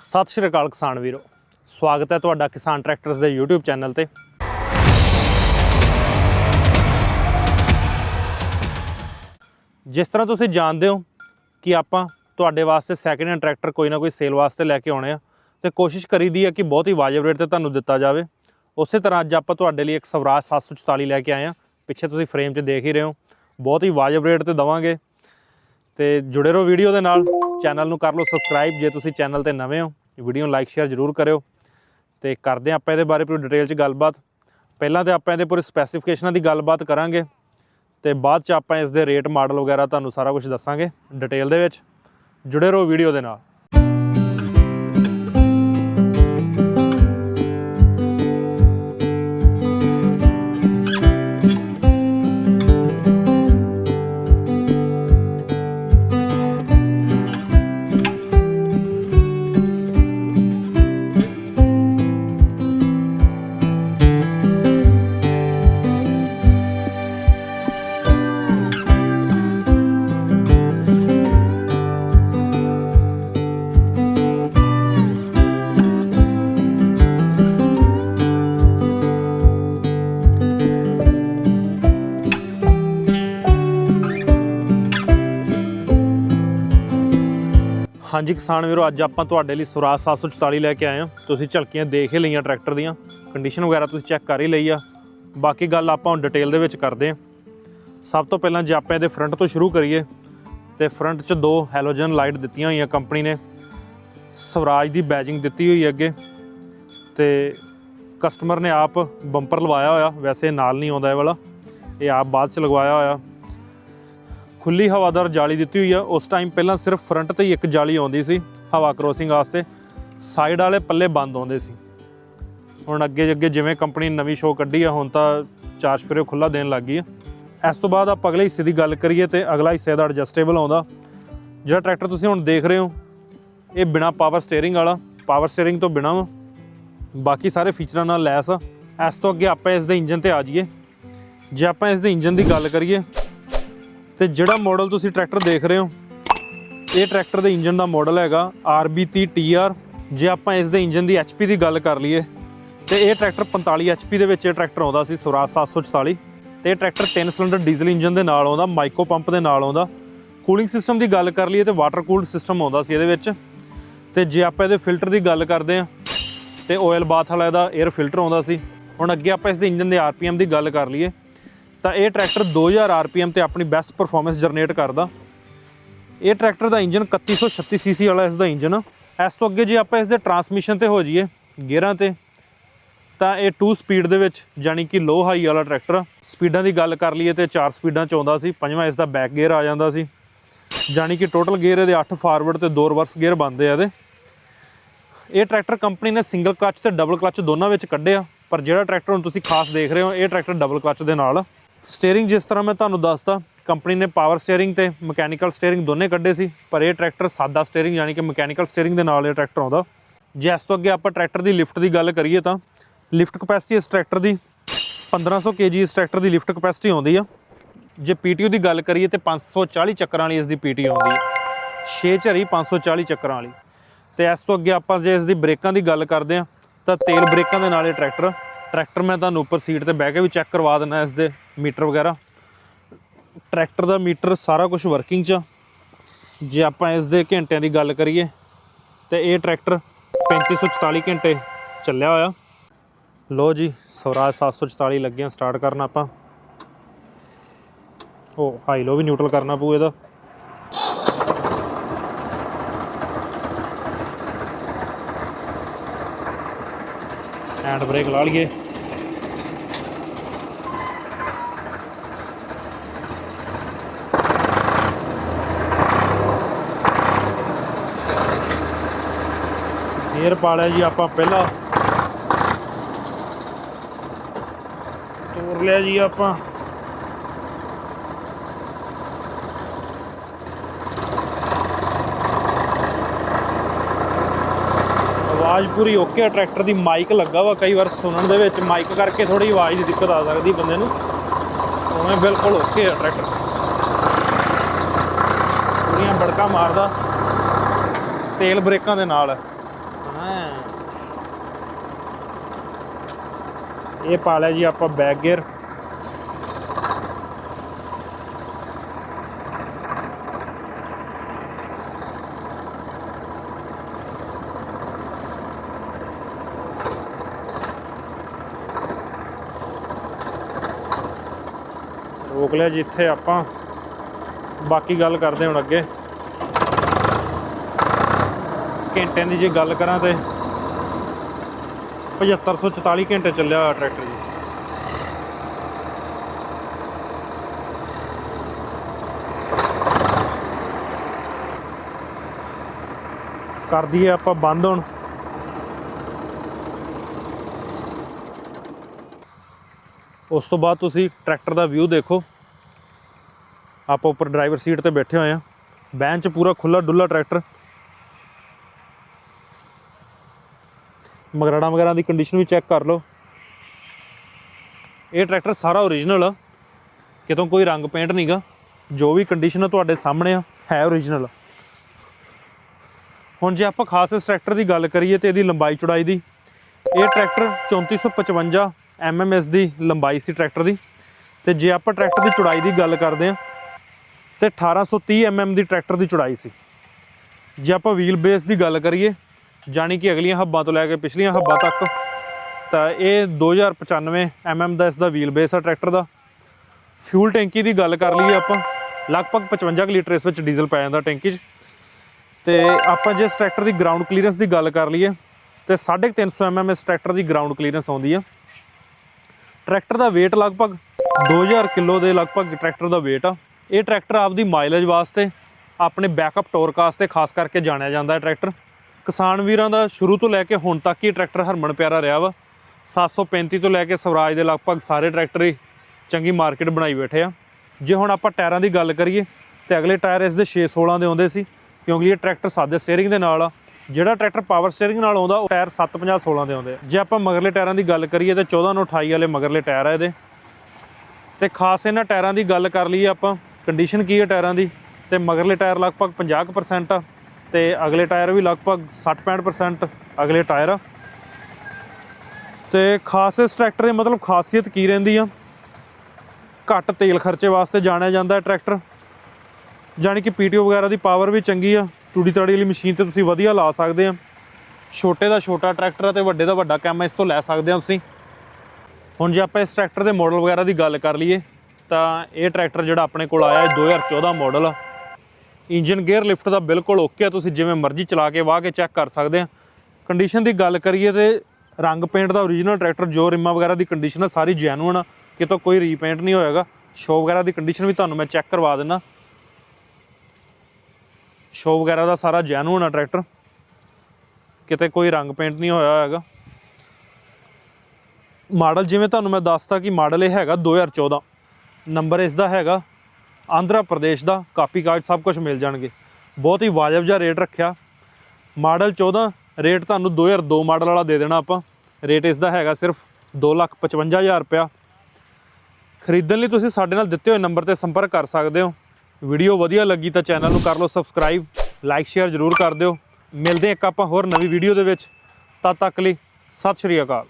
ਸਤਿ ਸ਼੍ਰੀ ਅਕਾਲ ਕਿਸਾਨ ਵੀਰੋ। ਸਵਾਗਤ ਹੈ ਤੁਹਾਡਾ ਕਿਸਾਨ ਟਰੈਕਟਰਸ ਦੇ YouTube ਚੈਨਲ ਤੇ। ਜਿਸ ਤਰ੍ਹਾਂ ਤੁਸੀਂ ਜਾਣਦੇ ਹੋ ਕਿ ਆਪਾਂ ਤੁਹਾਡੇ ਵਾਸਤੇ ਸੈਕਿੰਡ ਹੈਂਡ ਟਰੈਕਟਰ ਕੋਈ ਨਾ ਕੋਈ ਸੇਲ ਵਾਸਤੇ ਲੈ ਕੇ ਆਉਣੇ ਆ, ਤੇ ਕੋਸ਼ਿਸ਼ ਕਰੀਦੀ ਹੈ ਕਿ ਬਹੁਤ ਹੀ ਵਾਜਬ ਰੇਟ ਤੇ ਤੁਹਾਨੂੰ ਦਿੱਤਾ ਜਾਵੇ। ਉਸੇ ਤਰ੍ਹਾਂ ਅੱਜ ਆਪਾਂ ਤੁਹਾਡੇ ਲਈ ਇੱਕ ਸਵਰਾਜ 744 ਲੈ ਕੇ ਆਏ ਆ। ਪਿੱਛੇ ਤੁਸੀਂ ਫਰੇਮ 'ਚ ਦੇਖ ਹੀ ਰਹੇ ਹੋ। ਬਹੁਤ ਹੀ ਵਾਜਬ ਰੇਟ ਤੇ ਦਵਾਂਗੇ। ਤੇ ਜੁੜੇ ਰਹੋ ਵੀਡੀਓ ਦੇ ਨਾਲ। ਚੈਨਲ ਨੂੰ ਕਰ ਲਓ ਸਬਸਕ੍ਰਾਈਬ ਜੇ ਤੁਸੀਂ ਚੈਨਲ ਤੇ ਨਵੇਂ ਹੋ ਵੀਡੀਓ ਨੂੰ ਲਾਈਕ ਸ਼ੇਅਰ ਜ਼ਰੂਰ ਕਰਿਓ। ਤੇ ਕਰਦੇ ਹਾਂ ਆਪਾਂ ਇਹਦੇ ਬਾਰੇ ਪੂਰੀ ਡਿਟੇਲ 'ਚ ਗੱਲਬਾਤ। ਪਹਿਲਾਂ ਤੇ ਆਪਾਂ ਇਹਦੇ ਪੂਰੇ ਸਪੈਸੀਫਿਕੇਸ਼ਨਾਂ ਦੀ ਗੱਲਬਾਤ ਕਰਾਂਗੇ। ਤੇ ਬਾਅਦ 'ਚ ਆਪਾਂ ਇਸ ਦੇ ਰੇਟ ਮਾਡਲ ਵਗੈਰਾ ਤੁਹਾਨੂੰ ਸਾਰਾ ਕੁਝ ਦੱਸਾਂਗੇ ਡਿਟੇਲ ਦੇ ਵਿੱਚ। ਜੁੜੇ ਰਹੋ ਵੀਡੀਓ ਦੇ ਨਾਲ। ਹਾਂਜੀ ਕਿਸਾਨ ਵੀਰੋ, ਅੱਜ ਆਪਾਂ ਤੁਹਾਡੇ ਲਈ ਸਵਰਾਜ 744 ਲੈ ਕੇ ਆਏ ਹਾਂ। ਤੁਸੀਂ ਝਲਕੀਆਂ ਦੇਖ ਹੀ ਲਈਆਂ ਟਰੈਕਟਰ ਦੀਆਂ। ਕੰਡੀਸ਼ਨ ਵਗੈਰਾ ਤੁਸੀਂ ਚੈੱਕ ਕਰ ਹੀ ਲਈ ਆ। ਬਾਕੀ ਗੱਲ ਆਪਾਂ ਹੁਣ ਡਿਟੇਲ ਦੇ ਵਿੱਚ ਕਰਦੇ ਹਾਂ। ਸਭ ਤੋਂ ਪਹਿਲਾਂ ਜੇ ਆਪਾਂ ਇਹਦੇ ਫਰੰਟ ਤੋਂ ਸ਼ੁਰੂ ਕਰੀਏ, ਤੇ ਫਰੰਟ 'ਚ ਦੋ ਹੈਲੋਜਨ ਲਾਈਟ ਦਿੱਤੀਆਂ ਹੋਈਆਂ ਕੰਪਨੀ ਨੇ। ਸਵਰਾਜ ਦੀ ਬੈਜਿੰਗ ਦਿੱਤੀ ਹੋਈ ਅੱਗੇ। ਤੇ ਕਸਟਮਰ ਨੇ ਆਪ ਬੰਪਰ ਲਵਾਇਆ ਹੋਇਆ। ਵੈਸੇ ਨਾਲ ਨਹੀਂ ਆਉਂਦਾ ਇਹ ਵਾਲਾ। ਇਹ ਆਪ ਬਾਅਦ 'ਚ ਲਗਵਾਇਆ ਹੋਇਆ। ਖੁੱਲੀ ਹਵਾਦਾਰ ਜਾਲੀ ਦਿੱਤੀ ਹੋਈ ਆ। ਉਸ ਟਾਈਮ ਪਹਿਲਾਂ ਸਿਰਫ ਫਰੰਟ ਤੇ ਹੀ ਇੱਕ ਜਾਲੀ ਆਉਂਦੀ ਸੀ, ਹਵਾ ਕ੍ਰੋਸਿੰਗ ਵਾਸਤੇ। ਸਾਈਡ ਵਾਲੇ ਪੱਲੇ ਬੰਦ ਆਉਂਦੇ ਸੀ। ਹੁਣ ਅੱਗੇ ਅੱਗੇ ਜਿਵੇਂ ਕੰਪਨੀ ਨਵੀਂ ਸ਼ੋਅ ਕੱਢੀ ਆ, ਹੁਣ ਤਾਂ ਚਾਰ ਸਫੇਰੇ ਖੁੱਲਾ ਦੇਣ ਲੱਗ ਗਈ ਆ। ਇਸ ਤੋਂ ਬਾਅਦ ਆਪਾਂ ਅਗਲੇ ਹਿੱਸੇ ਦੀ ਗੱਲ ਕਰੀਏ ਤੇ ਅਗਲਾ ਹਿੱਸੇ ਦਾ ਐਡਜਸਟੇਬਲ ਆਉਂਦਾ। ਜਿਹੜਾ ਟਰੈਕਟਰ ਤੁਸੀਂ ਹੁਣ ਦੇਖ ਰਹੇ ਹੋ, ਇਹ ਬਿਨਾ ਪਾਵਰ ਸਟੀਅਰਿੰਗ ਵਾਲਾ ਪਾਵਰ ਸਟੀਅਰਿੰਗ ਤੋਂ ਬਿਨਾ ਵਾ। ਬਾਕੀ ਸਾਰੇ ਫੀਚਰਾਂ ਨਾਲ ਲੈਸ ਆ। ਇਸ ਤੋਂ ਅੱਗੇ ਆਪਾਂ ਇਸ ਦੇ ਇੰਜਨ ਤੇ ਆ ਜਾਈਏ। ਜੇ ਆਪਾਂ ਇਸ ਦੇ ਇੰਜਨ ਦੀ ਗੱਲ ਕਰੀਏ ਤੇ ਜਿਹੜਾ ਮਾਡਲ ਤੁਸੀਂ ਟਰੈਕਟਰ ਦੇਖ ਰਹੇ ਹੋ, ਇਹ ਟਰੈਕਟਰ ਦੇ ਇੰਜਨ ਦਾ ਮਾਡਲ ਹੈਗਾ RB30 TR ਜੇ ਆਪਾਂ ਇਸ ਦੇ ਇੰਜਨ ਦੀ HP ਦੀ ਗੱਲ ਕਰ ਲਈਏ, ਤੇ ਇਹ ਟਰੈਕਟਰ 45 HP ਦੇ ਵਿੱਚ ਇਹ ਟਰੈਕਟਰ ਆਉਂਦਾ ਸੀ, ਸਵਰਾਜ 744 ਤੇ ਇਹ ਟਰੈਕਟਰ 3 ਸਿਲੰਡਰ ਡੀਜ਼ਲ ਇੰਜਨ ਦੇ ਨਾਲ ਆਉਂਦਾ ਮਾਈਕੋ ਪੰਪ ਦੇ ਨਾਲ ਆਉਂਦਾ। ਕੂਲਿੰਗ ਸਿਸਟਮ ਦੀ ਗੱਲ ਕਰ ਲਈਏ ਤੇ ਵਾਟਰ ਕੂਲਡ ਸਿਸਟਮ ਆਉਂਦਾ ਸੀ ਇਹਦੇ ਵਿੱਚ। ਤੇ ਜੇ ਆਪਾਂ ਇਹਦੇ ਫਿਲਟਰ ਦੀ ਗੱਲ ਕਰਦੇ ਆ ਤੇ ਆਇਲ ਬਾਥ ਵਾਲਾ ਇਹਦਾ 에ਅਰ ਫਿਲਟਰ ਆਉਂਦਾ ਸੀ। ਹੁਣ ਅੱਗੇ ਆਪਾਂ ਇਸ ਦੇ ਇੰਜਨ ਦੇ ਆਰਪੀਐਮ ਦੀ ਗੱਲ ਕਰ ਲਈਏ ਤਾਂ ਇਹ ਟਰੈਕਟਰ 2000 ਆਰਪੀਐਮ ਤੇ ਆਪਣੀ ਬੈਸਟ ਪਰਫਾਰਮੈਂਸ ਜਨਰੇਟ ਕਰਦਾ। ਇਹ ਟਰੈਕਟਰ ਦਾ ਇੰਜਨ 3136 ਸੀਸੀ ਵਾਲਾ ਇਸ ਦਾ ਇੰਜਨ ਆ। ਇਸ ਤੋਂ ਅੱਗੇ ਜੇ ਆਪਾਂ ਇਸ ਦੇ ਟਰਾਂਸਮਿਸ਼ਨ ਤੇ ਹੋ ਜਾਈਏ, ਗੇਅਰਾਂ ਤੇ, ਤਾਂ ਇਹ 2 ਸਪੀਡ ਦੇ ਵਿੱਚ ਯਾਨੀ ਕਿ ਲੋ ਹਾਈ ਵਾਲਾ ਟਰੈਕਟਰ ਆ। ਸਪੀਡਾਂ ਦੀ ਗੱਲ ਕਰ ਲਈਏ ਤੇ 4 ਸਪੀਡਾਂ ਚ ਆਉਂਦਾ ਸੀ, ਪੰਜਵਾਂ ਇਸ ਦਾ ਬੈਕ ਗੇਅਰ ਆ ਜਾਂਦਾ ਸੀ। ਯਾਨੀ ਕਿ ਟੋਟਲ ਗੇਅਰ ਇਹਦੇ 8 ਫਾਰਵਰਡ ਤੇ 2 ਰਿਵਰਸ ਗੇਅਰ ਬੰਦੇ ਆ ਇਹਦੇ। ਇਹ ਟਰੈਕਟਰ ਕੰਪਨੀ ਨੇ ਸਿੰਗਲ ਕਲਚ ਤੇ ਡਬਲ ਕਲਚ ਦੋਨਾਂ ਵਿੱਚ ਕੱਢਿਆ, ਪਰ ਜਿਹੜਾ ਟਰੈਕਟਰ ਹੁਣ ਤੁਸੀਂ ਖਾਸ ਦੇਖ ਰਹੇ ਹੋ, ਇਹ ਟਰੈਕਟਰ ਡਬਲ ਕਲਚ ਦੇ ਨਾਲ ਸਟੀਅਰਿੰਗ ਜਿਸ ਤਰ੍ਹਾਂ ਮੈਂ ਤੁਹਾਨੂੰ ਦੱਸਤਾ ਕੰਪਨੀ ਨੇ ਪਾਵਰ ਸਟੀਅਰਿੰਗ ਤੇ ਮਕੈਨੀਕਲ ਸਟੀਅਰਿੰਗ ਦੋਨੇ ਕੱਢੇ ਸੀ, ਪਰ ਇਹ ਟਰੈਕਟਰ ਸਾਦਾ ਸਟੀਅਰਿੰਗ ਯਾਨੀ ਕਿ ਮਕੈਨੀਕਲ ਸਟੀਅਰਿੰਗ ਦੇ ਨਾਲ ਇਹ ਟਰੈਕਟਰ ਆਉਂਦਾ। ਜੇ ਇਸ ਤੋਂ ਅੱਗੇ ਆਪਾਂ ਟਰੈਕਟਰ ਦੀ ਲਿਫਟ ਦੀ ਗੱਲ ਕਰੀਏ ਤਾਂ, ਲਿਫਟ ਕਪੈਸਿਟੀ ਇਸ ਟਰੈਕਟਰ ਦੀ 1500 kg ਇਸ ਟਰੈਕਟਰ ਦੀ ਲਿਫਟ ਕਪੈਸਿਟੀ ਆਉਂਦੀ ਆ। ਜੇ PTO ਦੀ ਗੱਲ ਕਰੀਏ ਤੇ 540 ਚੱਕਰਾਂ ਵਾਲੀ ਇਸ ਦੀ PTO ਆਉਂਦੀ ਹੈ 6 ਝਰੀ 540 ਚੱਕਰਾਂ ਵਾਲੀ। ਤੇ ਇਸ ਤੋਂ ਅੱਗੇ ਆਪਾਂ ਜੇ ਇਸ ਦੀ ਬ੍ਰੇਕਾਂ ਦੀ ਗੱਲ ਕਰਦੇ ਆ, ਤਾਂ ਤੇਲ ਬ੍ਰੇਕਾਂ ਦੇ ਨਾਲ ਇਹ ਟਰੈਕਟਰ ਟਰੈਕਟਰ ਮੈਂ ਤੁਹਾਨੂੰ ਉੱਪਰ ਸੀਟ ਤੇ ਬਹਿ ਕੇ ਵੀ ਚੈੱਕ ਕਰਵਾ ਦਿੰਦਾ ਇਸ ਦੇ। ਮੀਟਰ ਵਗੈਰਾ। ਟਰੈਕਟਰ ਦਾ ਮੀਟਰ ਸਾਰਾ ਕੁਝ ਵਰਕਿੰਗ 'ਚ ਆ। ਜੇ ਆਪਾਂ ਇਸ ਦੇ ਘੰਟਿਆਂ ਦੀ ਗੱਲ ਕਰੀਏ, ਤੇ ਇਹ ਟਰੈਕਟਰ 3544 ਘੰਟੇ ਚੱਲਿਆ ਹੋਇਆ। ਲੋ ਜੀ, ਸਵਰਾਜ 744 ਲੱਗਿਆ ਸਟਾਰਟ ਕਰਨ ਆਪਾਂ। ਉਹ ਹਾਈ ਲੋ ਵੀ ਨਿਊਟਰਲ ਕਰਨਾ ਪਊ ਇਹਦਾ। ਹੈਂਡ ਬ੍ਰੇਕ ਲਾ ਲਈਏ। ਗੇਅਰ ਪਾ ਲਿਆ ਜੀ ਆਪਾਂ ਪਹਿਲਾਂ। ਤੋਰ ਲਿਆ ਜੀ ਆਪਾਂ। ਆਵਾਜ਼ ਪੂਰੀ ਓਕੇ ਆ ਟਰੈਕਟਰ ਦੀ ਮਾਈਕ ਲੱਗਾ ਵਾ, ਕਈ ਵਾਰ ਸੁਣਨ ਦੇ ਵਿੱਚ ਮਾਈਕ ਕਰਕੇ ਥੋੜੀ ਆਵਾਜ਼ ਦੀ ਦਿੱਕਤ ਆ ਸਕਦੀ ਬੰਦੇ ਨੂੰ। ਉਵੇਂ ਬਿਲਕੁਲ ਓਕੇ ਆ ਟਰੈਕਟਰ ਪੂਰੀਆਂ ਬੜਕਾ ਮਾਰਦਾ। ਤੇਲ ਬ੍ਰੇਕਾਂ ਦੇ ਨਾਲ। ਇਹ ਪਾ ਲਿਆ ਜੀ ਆਪਾਂ ਬੈਕ ਗੇਅਰ। ਰੋਕ ਲਿਆ ਜੀ ਇੱਥੇ ਆਪਾਂ। ਬਾਕੀ ਗੱਲ ਕਰਦੇ ਹੁਣ ਅੱਗੇ। ਘੰਟਿਆਂ ਦੀ ਜੇ ਗੱਲ ਕਰਾਂ ਤੇ 7544 ਘੰਟੇ ਚੱਲਿਆ ਹੋਇਆ ਟਰੈਕਟਰ ਜੀ। ਕਰ ਦਈਏ ਆਪਾਂ ਬੰਦ ਹੁਣ। ਉਸ ਤੋਂ ਬਾਅਦ ਤੁਸੀਂ ਟਰੈਕਟਰ ਦਾ ਵਿਊ ਦੇਖੋ। ਆਪਾਂ ਉੱਪਰ ਡਰਾਈਵਰ ਸੀਟ ਤੇ ਬੈਠੇ ਹੋਏ ਆ ਬੈਂਚ ਪੂਰਾ ਖੁੱਲਾ ਡੁੱਲਾ ਟਰੈਕਟਰ। ਮਗਰਾੜਾਂ ਵਗੈਰਾ ਦੀ ਕੰਡੀਸ਼ਨ ਵੀ ਚੈੱਕ ਕਰ ਲਓ। ਇਹ ਟਰੈਕਟਰ ਸਾਰਾ ਓਰੀਜਨਲ ਆ। ਕਿਤੋਂ ਕੋਈ ਰੰਗ ਪੇਂਟ ਨਹੀਂਗਾ ਜੋ ਵੀ ਕੰਡੀਸ਼ਨ ਆ ਤੁਹਾਡੇ ਸਾਹਮਣੇ ਆ, ਹੈ ਓਰੀਜਨਲ ਹੁਣ ਜੇ ਆਪਾਂ ਖਾਸ ਇਸ ਟਰੈਕਟਰ ਦੀ ਗੱਲ ਕਰੀਏ ਤੇ ਇਹਦੀ ਲੰਬਾਈ ਚੌੜਾਈ ਦੀ, ਇਹ ਟਰੈਕਟਰ 3455 ਐਮਐਮਐਸ ਦੀ ਲੰਬਾਈ ਸੀ ਟਰੈਕਟਰ ਦੀ। ਤੇ ਜੇ ਆਪਾਂ ਟਰੈਕਟਰ ਦੀ ਚੌੜਾਈ ਦੀ ਗੱਲ ਕਰਦੇ ਆ, ਤੇ 1830 ਐਮਐਮ ਦੀ ਟਰੈਕਟਰ ਦੀ ਚੌੜਾਈ ਸੀ। ਜੇ ਆਪਾਂ ਵੀਲ ਬੇਸ ਦੀ ਗੱਲ ਕਰੀਏ ਜਾਣੀ ਕਿ ਅਗਲੀਆਂ ਹੱਬਾਂ ਤੋਂ ਲੈ ਕੇ ਪਿਛਲੀਆਂ ਹੱਬਾਂ ਤੱਕ, ਤਾਂ ਇਹ 2095 ਐਮਐਮ ਦਾ ਇਸ ਦਾ ਵੀਲ ਬੇਸ ਆ ਟਰੈਕਟਰ ਦਾ। ਫਿਊਲ ਟੈਂਕੀ ਦੀ ਗੱਲ ਕਰ ਲਈਏ ਆਪਾਂ, ਲਗਭਗ 55 ਕੁ ਲੀਟਰ ਇਸ ਵਿੱਚ ਡੀਜ਼ਲ ਪੈ ਜਾਂਦਾ ਟੈਂਕੀ 'ਚ। ਤੇ ਆਪਾਂ ਜੇ ਇਸ ਟਰੈਕਟਰ ਦੀ ਗਰਾਊਂਡ ਕਲੀਅਰੈਂਸ ਦੀ ਗੱਲ ਕਰ ਲਈਏ, ਤੇ 350 ਐਮਐਮ ਇਸ ਟਰੈਕਟਰ ਦੀ ਗਰਾਊਂਡ ਕਲੀਅਰੈਂਸ ਆਉਂਦੀ ਆ। ਟਰੈਕਟਰ ਦਾ weight ਲਗਭਗ 2000 ਕਿਲੋ ਦੇ ਲਗਭਗ ਟਰੈਕਟਰ ਦਾ weight ਆ। ਇਹ ਟਰੈਕਟਰ ਆਪਦੀ ਮਾਈਲੇਜ ਵਾਸਤੇ, ਆਪਣੇ ਬੈਕਅਪ ਟੋਰਕ ਵਾਸਤੇ ਖਾਸ ਕਰਕੇ ਜਾਣਿਆ ਜਾਂਦਾ ਹੈ ਟਰੈਕਟਰ। ਕਿਸਾਨ ਵੀਰਾਂ ਦਾ ਸ਼ੁਰੂ ਤੋਂ ਲੈ ਕੇ ਹੁਣ ਤੱਕ ਹੀ ਟਰੈਕਟਰ ਹਰਮਨ ਪਿਆਰਾ ਰਿਹਾ ਵਾ। 735 ਤੋਂ ਲੈ ਕੇ ਸਵਰਾਜ ਦੇ ਲਗਭਗ ਸਾਰੇ ਟਰੈਕਟਰ ਹੀ ਚੰਗੀ ਮਾਰਕੀਟ ਬਣਾਈ ਬੈਠੇ ਆ। ਜੇ ਹੁਣ ਆਪਾਂ ਟਾਇਰਾਂ ਦੀ ਗੱਲ ਕਰੀਏ ਤੇ ਅਗਲੇ ਟਾਇਰ ਇਸ ਦੇ 616 ਦੇ ਆਉਂਦੇ ਸੀ, ਕਿਉਂਕਿ ਇਹ ਟਰੈਕਟਰ ਸਾਦੇ ਸਟੀਅਰਿੰਗ ਦੇ ਨਾਲ ਆ। ਜਿਹੜਾ ਟਰੈਕਟਰ ਪਾਵਰ ਸਟੀਅਰਿੰਗ ਨਾਲ ਆਉਂਦਾ, ਉਹ ਟਾਇਰ 750 16 ਦੇ ਆਉਂਦੇ ਆ। ਜੇ ਆਪਾਂ ਮਗਰਲੇ ਟਾਇਰਾਂ ਦੀ ਗੱਲ ਕਰੀਏ ਤੇ 14 ਨੂੰ 28 ਵਾਲੇ ਮਗਰਲੇ ਟਾਇਰ ਆ ਇਹਦੇ। ਤੇ ਖਾਸ ਇਹਨਾਂ ਟਾਇਰਾਂ ਦੀ ਗੱਲ ਕਰ ਲਈਏ ਆਪਾਂ ਕੰਡੀਸ਼ਨ ਕੀ ਹੈ ਟਾਇਰਾਂ ਦੀ? ਤੇ ਮਗਰਲੇ ਟਾਇਰ ਲਗਭਗ 50% ਆ। ਤੇ ਅਗਲੇ ਟਾਇਰ ਵੀ ਲਗਭਗ 60-65% ਅਗਲੇ ਟਾਇਰ ਆ। ਤੇ ਖਾਸ ਇਸ ਟਰੈਕਟਰ ਦੀ ਮਤਲਬ ਖਾਸੀਅਤ ਕੀ ਰਹਿੰਦੀ ਆ? ਘੱਟ ਤੇਲ ਖਰਚੇ ਵਾਸਤੇ ਜਾਣਿਆ ਜਾਂਦਾ ਹੈ ਟਰੈਕਟਰ। ਜਾਣੀ ਕਿ ਪੀਟੀਓ ਵਗੈਰਾ ਦੀ ਪਾਵਰ ਵੀ ਚੰਗੀ ਆ। ਤੂੜੀ ਤਾੜੀ ਵਾਲੀ ਮਸ਼ੀਨ ਤੇ ਤੁਸੀਂ ਵਧੀਆ ਲਾ ਸਕਦੇ ਆ। ਛੋਟੇ ਦਾ ਛੋਟਾ ਟਰੈਕਟਰ ਆ ਤੇ ਵੱਡੇ ਦਾ ਵੱਡਾ ਕੰਮ ਇਸ ਤੋਂ ਲੈ ਸਕਦੇ ਆ ਤੁਸੀਂ। ਹੁਣ ਜੇ ਆਪਾਂ ਇਸ ਟਰੈਕਟਰ ਦੇ ਮਾਡਲ ਵਗੈਰਾ ਦੀ ਗੱਲ ਕਰ ਲਈਏ, ਤਾਂ ਇਹ ਟਰੈਕਟਰ ਜਿਹੜਾ ਆਪਣੇ ਕੋਲ ਆਇਆ ਹੈ 2014 ਮਾਡਲ ਆ। ਇੰਜਨ ਗੇਅਰ ਲਿਫਟ ਦਾ ਬਿਲਕੁਲ ਓਕੇ ਆ, ਤੁਸੀਂ ਜਿਵੇਂ ਮਰਜ਼ੀ ਚਲਾ ਕੇ ਵਾਹ ਕੇ ਚੈੱਕ ਕਰ ਸਕਦੇ ਆ। ਕੰਡੀਸ਼ਨ ਦੀ ਗੱਲ ਕਰੀਏ ਤੇ ਰੰਗ ਪੇਂਟ ਦਾ ਓਰੀਜਨਲ ਟਰੈਕਟਰ ਜੋ ਰਿਮਾ ਵਗੈਰਾ ਦੀ ਕੰਡੀਸ਼ਨ ਆ, ਸਾਰੀ ਜੈਨੂਨ ਆ, ਕਿਤੋਂ ਕੋਈ ਰੀਪੇਂਟ ਨਹੀਂ ਹੋਏਗਾ। ਸ਼ੋ ਵਗੈਰਾ ਦੀ ਕੰਡੀਸ਼ਨ ਵੀ ਤੁਹਾਨੂੰ ਮੈਂ ਚੈੱਕ ਕਰਵਾ ਦਿੰਦਾ ਸ਼ੋ ਵਗੈਰਾ ਦਾ ਸਾਰਾ ਜੈਨੂਨ ਆ ਟਰੈਕਟਰ ਕਿਤੇ ਕੋਈ ਰੰਗ ਪੇਂਟ ਨਹੀਂ ਹੋਇਆ ਹੈਗਾ ਮਾਡਲ ਜਿਵੇਂ ਤੁਹਾਨੂੰ ਮੈਂ ਦੱਸਤਾ ਕਿ ਮਾਡਲ ਇਹ ਹੈਗਾ 2014 ਨੰਬਰ ਇਸ ਦਾ ਹੈਗਾ ਆਂਧਰਾ ਪ੍ਰਦੇਸ਼ ਦਾ ਕਾਪੀ ਕਾਰਡ ਸਭ ਕੁਝ ਮਿਲ ਜਾਣਗੇ। ਬਹੁਤ ਹੀ ਵਾਜਬ ਜਿਹਾ ਰੇਟ ਰੱਖਿਆ। ਮਾਡਲ 14 ਰੇਟ ਤੁਹਾਨੂੰ 2002 ਮਾਡਲ ਵਾਲਾ ਦੇ ਦੇਣਾ ਆਪਾਂ। ਰੇਟ ਇਸ ਦਾ ਹੈਗਾ ਸਿਰਫ 255000 ਰੁਪਇਆ। ਖਰੀਦਣ ਲਈ ਤੁਸੀਂ ਸਾਡੇ ਨਾਲ ਦਿੱਤੇ ਹੋਏ ਨੰਬਰ ਤੇ ਸੰਪਰਕ ਕਰ ਸਕਦੇ ਹੋ। ਵੀਡੀਓ ਵਧੀਆ ਲੱਗੀ ਤਾਂ ਚੈਨਲ ਨੂੰ ਕਰ ਲਓ ਸਬਸਕ੍ਰਾਈਬ, ਲਾਈਕ, ਸ਼ੇਅਰ ਜ਼ਰੂਰ ਕਰ ਦਿਓ। ਮਿਲਦੇ ਹਾਂ ਇੱਕ ਆਪਾਂ ਹੋਰ ਨਵੀਂ ਵੀਡੀਓ ਦੇ ਵਿੱਚ। ਤਦ ਤੱਕ ਲਈ ਸਤਿ ਸ਼੍ਰੀ ਅਕਾਲ।